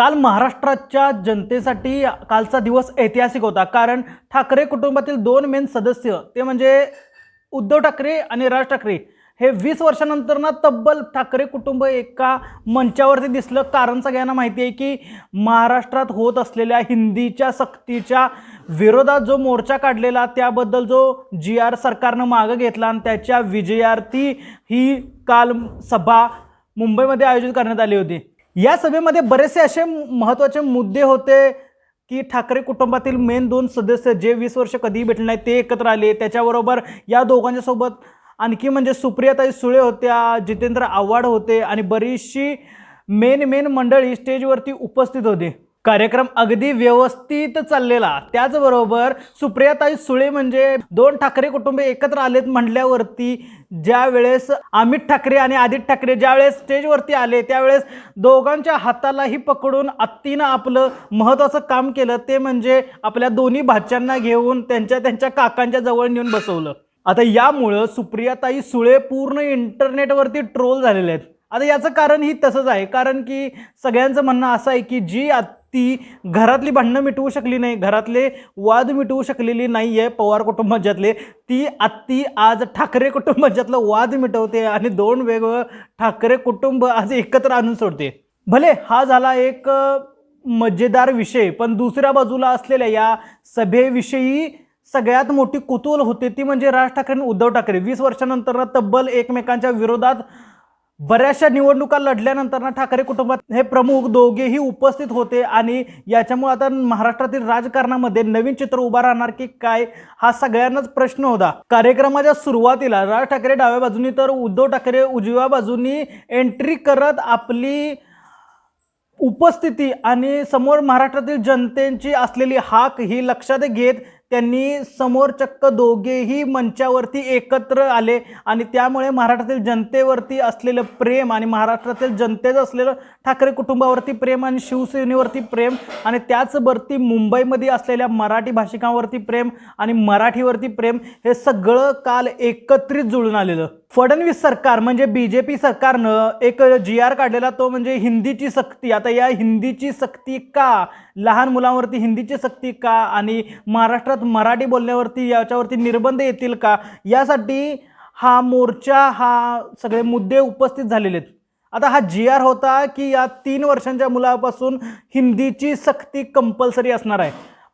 काल महाराष्ट्राच्या जनतेसाठी कालचा दिवस ऐतिहासिक होता. कारण ठाकरे कुटुंबातील दोन मेन सदस्य ते म्हणजे उद्धव ठाकरे आणि राज ठाकरे हे वीस वर्षानंतर ना तब्बल ठाकरे कुटुंब एका मंचावरती दिसलं. कारण सगळ्यांना माहिती आहे की महाराष्ट्रात होत असलेल्या हिंदीच्या सक्तीच्या विरोधात जो मोर्चा काढलेला त्याबद्दल जो जी आर सरकारनं मागं घेतला आणि त्याच्या विजयार्थी ही काल सभा मुंबईमध्ये आयोजित करण्यात आली होती. या सभेमध्ये बरेचसे असे महत्त्वाचे मुद्दे होते की ठाकरे कुटुंबातील मेन दोन सदस्य जे वीस वर्ष कधीही भेटले नाही ते एकत्र आले. त्याच्याबरोबर या दोघांच्या सोबत आणखी म्हणजे सुप्रियाताई सुळे होत्या जितेंद्र आव्हाड होते आणि बरीचशी मेन मेन मंडळी स्टेजवरती उपस्थित होते. कार्यक्रम अगदी व्यवस्थित चाललेला. त्याचबरोबर सुप्रियाताई सुळे म्हणजे दोन ठाकरे कुटुंबे एकत्र आलेत म्हटल्यावरती ज्या वेळेस अमित ठाकरे आणि आदित्य ठाकरे ज्यावेळेस स्टेजवरती आले त्यावेळेस दोघांच्या हातालाही पकडून आत्तीनं आपलं महत्त्वाचं काम केलं. ते म्हणजे आपल्या दोन्ही भाच्यांना घेऊन त्यांच्या त्यांच्या काकांच्या जवळ नेऊन बसवलं. आता यामुळं सुप्रियाताई सुळे पूर्ण इंटरनेटवरती ट्रोल झालेले आहेत. आता याचं कारण ही तसंच आहे. कारण की सगळ्यांचं म्हणणं असं आहे की जी ती घरातली भांडणं मिटवू शकली नाही घरातले वाद मिटवू शकलेली नाही आहे पवार कुटुंबाच्यातले. ती आत्ती आज ठाकरे कुटुंबाच्यातलं वाद मिटवते आणि दोन वेगळं ठाकरे कुटुंब आज एकत्र आणून सोडते. भले हा झाला एक मजेदार विषय पण दुसऱ्या बाजूला असलेल्या या सभेविषयी सगळ्यात मोठी कुतूहल होते ती म्हणजे राज ठाकरे आणि उद्धव ठाकरे. वीस वर्षानंतर तब्बल एकमेकांच्या विरोधात बऱ्याचशा निवडणुका लढल्यानंतर ना ठाकरे कुटुंबात हे प्रमुख दोघेही उपस्थित होते आणि याच्यामुळे आता महाराष्ट्रातील राजकारणामध्ये नवीन चित्र उभा राहणार की काय हा सगळ्यांनाच प्रश्न होता. कार्यक्रमाच्या सुरुवातीला राज ठाकरे डाव्या बाजूनी तर उद्धव ठाकरे उजव्या बाजूनी एंट्री करत आपली उपस्थिती आणि समोर महाराष्ट्रातील जनतेची असलेली हाक ही लक्षात घेत त्यांनी समोर चक्क दोघेही मंचावरती एकत्र आले आणि त्यामुळे महाराष्ट्रातील जनतेवरती असलेलं प्रेम आणि महाराष्ट्रातील जनतेचं असलेलं ठाकरे कुटुंबावरती प्रेम आणि शिवसेनेवरती प्रेम आणि त्याचवरती मुंबईमध्ये असलेल्या मराठी भाषिकांवरती प्रेम आणि मराठीवरती प्रेम हे सगळं काल एकत्रित जुळून आलेलं. फडणवीस सरकार म्हणजे बी जे पी सरकारनं एक जी आर काढलेला तो म्हणजे हिंदीची सक्ती. आता या हिंदीची सक्ती का? लहान मुलांवरती हिंदीची सक्ती का? आणि महाराष्ट्रात मराठी बोलण्यावरती याच्यावरती निर्बंध येतील का? यासाठी हा मोर्चा हा सगळे मुद्दे उपस्थित झालेले आहेत. आता हा जी आर होता की या तीन वर्षांच्या मुलापासून हिंदीची सक्ती कंपल्सरी असणार आहे.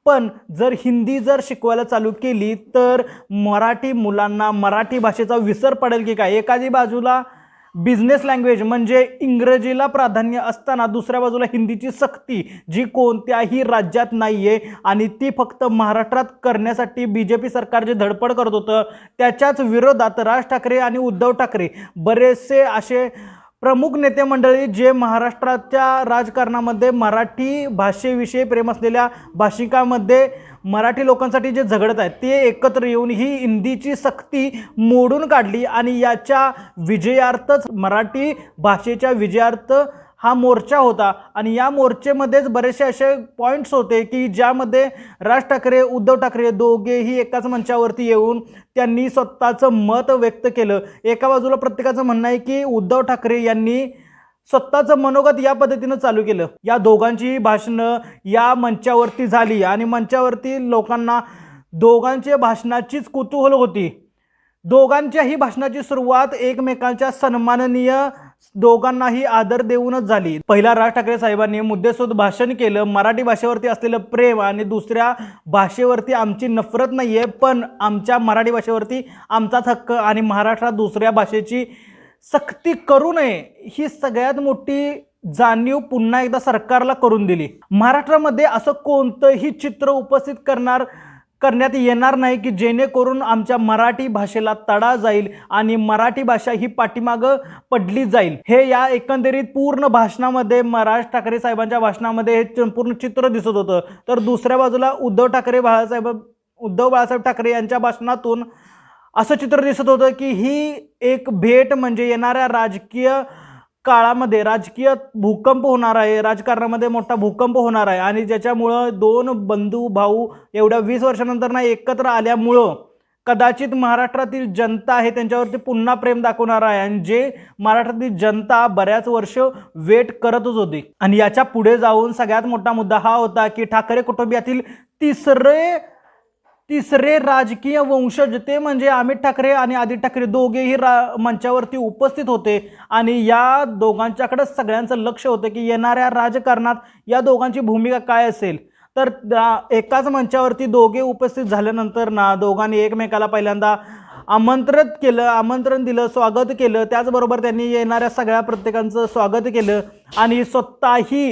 पण जर हिंदी जर शिकवायला चालू केली तर मराठी मुलांना मराठी भाषेचा विसर पडेल की काय? एखादी बाजूला बिझनेस लँग्वेज म्हणजे इंग्रजीला प्राधान्य असताना दुसऱ्या बाजूला हिंदीची सक्ती जी कोणत्याही राज्यात नाही आहे आणि ती फक्त महाराष्ट्रात करण्यासाठी बी जे पी सरकार जे धडपड करत होतं त्याच्याच विरोधात राज ठाकरे आणि उद्धव ठाकरे बरेचसे असे प्रमुख नेते मंडळी जे महाराष्ट्राच्या राजकारणामध्ये मराठी भाषेविषयी प्रेम असलेल्या भाषिकामध्ये मराठी लोकांसाठी जे झगडत आहेत ते एकत्र येऊन ही हिंदीची सक्ती मोडून काढली आणि याच्या विजयार्थच मराठी भाषेच्या विजयार्थ हा मोर्चा होता. आणि या मोर्चेमध्येच बरेचसे असे पॉईंट्स होते की ज्यामध्ये राज ठाकरे उद्धव ठाकरे दोघेही एकाच मंचावरती येऊन त्यांनी स्वतःचं मत व्यक्त केलं. एका बाजूला प्रत्येकाचं म्हणणं आहे की उद्धव ठाकरे यांनी स्वतःचं मनोगत या पद्धतीनं चालू केलं. या दोघांचीही भाषणं या मंचावरती झाली आणि मंचावरती लोकांना दोघांच्या भाषणाचीच कुतूहल होती. दोघांच्याही भाषणाची सुरुवात एकमेकांच्या सन्माननीय दोघांनाही आदर देऊनच झाली. पहिला राज ठाकरे साहेबांनी मुद्देसूद भाषण केलं. मराठी भाषेवरती असलेलं प्रेम आणि दुसऱ्या भाषेवरती आमची नफरत नाही आहे पण आमच्या मराठी भाषेवरती आमचाच हक्क आणि महाराष्ट्रात दुसऱ्या भाषेची सक्ती करू नये ही सगळ्यात मोठी जाणीव पुन्हा एकदा सरकारला करून दिली. महाराष्ट्रामध्ये असं कोणतंही चित्र उपस्थित करणार करण्यात येणार नाही की जेणेकरून आमच्या मराठी भाषेला तडा जाईल आणि मराठी भाषा ही पाठीमागं पडली जाईल. हे या एकंदरीत पूर्ण भाषणामध्ये म- राज ठाकरे साहेबांच्या भाषणामध्ये हे पूर्ण चित्र दिसत होतं. तर दुसऱ्या बाजूला उद्धव ठाकरे बाळासाहेब उद्धव बाळासाहेब ठाकरे यांच्या भाषणातून असं चित्र दिसत होतं की ही एक भेट म्हणजे येणाऱ्या राजकीय काळामध्ये राजकीय भूकंप होणार आहे राजकारणामध्ये मोठा भूकंप होणार आहे आणि ज्याच्यामुळं दोन बंधू भाऊ एवढ्या वीस वर्षानंतर ना एकत्र आल्यामुळं कदाचित महाराष्ट्रातील जनता आहे त्यांच्यावरती पुन्हा प्रेम दाखवणार आहे आणि जे महाराष्ट्रातील जनता बऱ्याच वर्ष वेट करतच होती. आणि याच्यापुढे जाऊन सगळ्यात मोठा मुद्दा हा होता की ठाकरे कुटुंबियातील तिसरे तिसरे राजकीय वंशज ते म्हणजे अमित ठाकरे आणि आदित्य ठाकरे दोघेही रा मंचावरती उपस्थित होते. आणि या दोघांच्याकडे सगळ्यांचं लक्ष होतं की येणाऱ्या राजकारणात या दोघांची भूमिका काय असेल. तर एकाच मंचावरती दोघे उपस्थित झाल्यानंतर ना दोघांनी एकमेकाला पहिल्यांदा आमंत्रित केलं आमंत्रण दिलं स्वागत केलं. त्याचबरोबर त्यांनी येणाऱ्या सगळ्या प्रत्येकांचं स्वागत केलं. आणि स्वतःही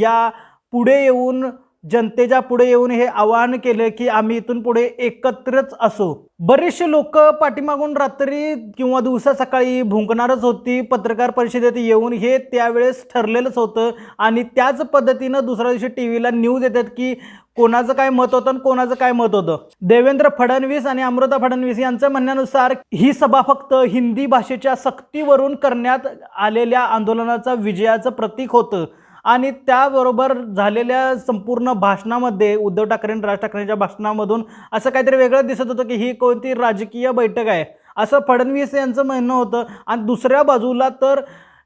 या पुढे येऊन जनतेच्या पुढे येऊन हे आवाहन केलं की आम्ही इथून पुढे एकत्रच असो. बरेचसे लोक पाठीमागून रात्री किंवा दिवसा सकाळी भुंकणारच होती. पत्रकार परिषदेत येऊन हे त्यावेळेस ठरलेलंच होतं. आणि त्याच पद्धतीनं दुसऱ्या दिवशी टी व्हीला न्यूज येतात की कोणाचं काय मत होतं आणि कोणाचं काय मत होतं. देवेंद्र फडणवीस आणि अमृता फडणवीस यांच्या म्हणण्यानुसार ही सभा फक्त हिंदी भाषेच्या सक्तीवरून करण्यात आलेल्या आंदोलनाचा विजयाचं प्रतीक होतं. आणि त्याबरोबर झालेल्या संपूर्ण भाषणामध्ये उद्धव ठाकरे आणि राज ठाकरेंच्या भाषणामधून असं काहीतरी वेगळं दिसत होतं की ही कोणती राजकीय बैठक आहे. असं फडणवीस यांचं म्हणणं होतं. आणि दुसऱ्या बाजूला तर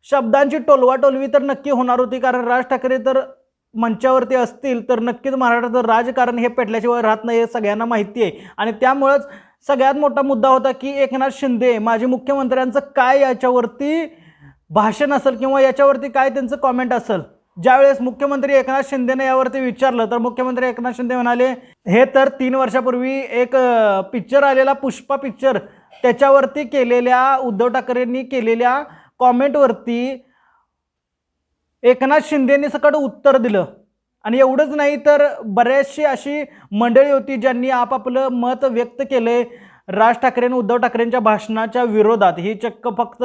शब्दांची टोलवाटोलवी तर नक्की होणार होती कारण राज ठाकरे तर मंचावरती असतील तर नक्कीच महाराष्ट्राचं राजकारण हे पेटल्याशिवाय राहत नाही हे सगळ्यांना माहिती आहे. आणि त्यामुळंच सगळ्यात मोठा मुद्दा होता की एकनाथ शिंदे माजी मुख्यमंत्र्यांचं काय याच्यावरती भाषण असेल किंवा याच्यावरती काय त्यांचं कॉमेंट असेल? ज्यावेळेस मुख्यमंत्री एकनाथ शिंदेने यावरती विचारलं तर मुख्यमंत्री एकनाथ शिंदे म्हणाले हे तर तीन वर्षापूर्वी एक पिक्चर आलेला पुष्पा पिक्चर त्याच्यावरती केलेल्या उद्धव ठाकरेंनी केलेल्या कॉमेंटवरती एकनाथ शिंदेने सकट उत्तर दिलं. आणि एवढंच नाही तर बऱ्याचशी अशी मंडळी होती ज्यांनी आपापलं मत व्यक्त केलंय राज ठाकरे आणि उद्धव ठाकरेंच्या भाषणाच्या विरोधात. ही चक्क फक्त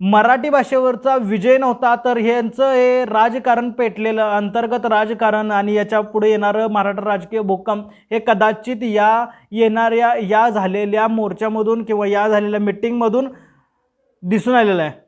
मराठी भाषेवरचा विजय नव्हता तर ह्यांचं हे राजकारण पेटलेलं अंतर्गत राजकारण आणि याच्यापुढे येणारं मराठा राजकीय भूकंप हे कदाचित या येणाऱ्या या झालेल्या मोर्चामधून किंवा या झालेल्या मिटिंगमधून दिसून आलेलं आहे.